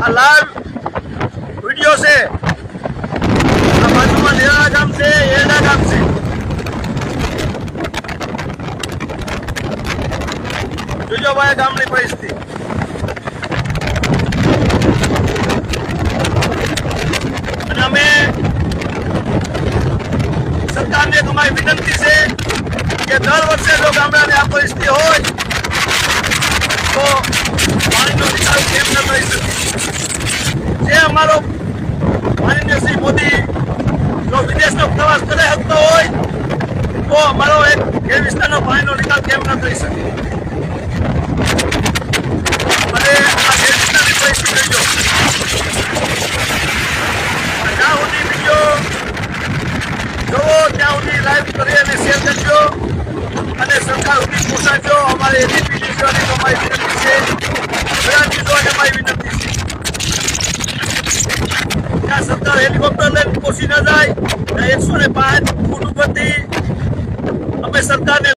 આ live video છે આ બાજુમાં નેરા ગામ છે એરડા ગામ છે જોજો ભાઈ ગામની પરિસ્થિતિ અને અમે સરકારને એક અમારી વિનંતી છે કે દર વર્ષે જો ગામડાની આ પરિસ્થિતિ હોય અમારો માનનીય શ્રી મોદી, જો વિદેશનો પ્રવાસ કરે શકતો હોય, તો અમારો એક એ વિસ્તારનો પાણીનો નિકાલ કેમ ન કરી શકે? આ જે વિસ્તારની જ્યાં સુધી વીડિયો જોવો, ત્યાં સુધી લાઈવ કરી અને શેર કરજો. અને સરકાર સુધી પહોંચાડજો. અમારે એબીપી છે ત્યાં સરકાર હેલિકોપ્ટર લઈને પહોંચી ન જાય એકસો ને પાંચ ફૂટ ઉપરથી અમે સરકારને